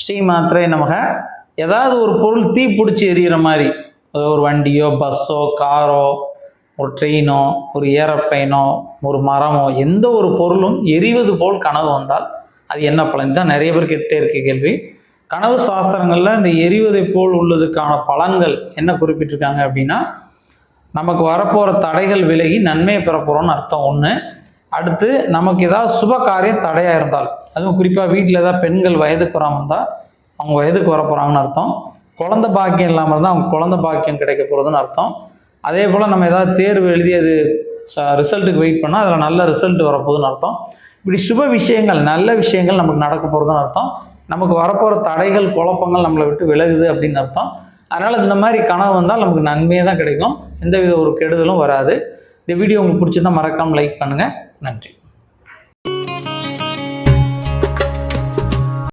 ஸ்ரீ மாத்திரை நமக. ஏதாவது ஒரு பொருள் தீ பிடிச்சி எரியிற மாதிரி ஒரு வண்டியோ பஸ்ஸோ காரோ ஒரு ட்ரெயினோ ஒரு ஏரோப்ளைனோ ஒரு மரமோ எந்த ஒரு பொருளும் எரிவது போல் கனவு வந்தால் அது என்ன பலன்? தான் நிறைய பேர் கிட்டே இருக்க கேள்வி. கனவு சாஸ்திரங்களில் இந்த எரிவதை போல் உள்ளதுக்கான பலன்கள் என்ன குறிப்பிட்டிருக்காங்க அப்படின்னா நமக்கு வரப்போகிற தடைகள் விலகி நன்மையை பெறப்போகிறோன்னு அர்த்தம். ஒன்று அடுத்து நமக்கு ஏதாவது சுப காரியம் தடையாக இருந்தால் அதுவும் குறிப்பாக வீட்டில் ஏதாவது பெண்கள் வயதுக்கு வராமல் இருந்தால் அவங்க வயதுக்கு வர போகிறாங்கன்னு அர்த்தம். குழந்த பாக்கியம் இல்லாமல் இருந்தால் அவங்க குழந்த பாக்கியம் கிடைக்க போகிறதுன்னு அர்த்தம். அதே போல் நம்ம ஏதாவது தேர்வு எழுதி அது ரிசல்ட்டுக்கு வெயிட் பண்ணால் அதில் நல்ல ரிசல்ட் வரப்போகுதுன்னு அர்த்தம். இப்படி சுப விஷயங்கள் நல்ல விஷயங்கள் நமக்கு நடக்க போகிறதுன்னு அர்த்தம். நமக்கு வரப்போகிற தடைகள் குழப்பங்கள் நம்மளை விட்டு விலகுது அப்படின்னு அர்த்தம். அதனால் இந்த மாதிரி கனவு வந்தால் நமக்கு நன்மையே தான் கிடைக்கும். எந்தவித ஒரு கெடுதலும் வராது. இந்த வீடியோ உங்களுக்கு பிடிச்சிருந்தா மறக்காமல் லைக் பண்ணுங்கள் நன்றி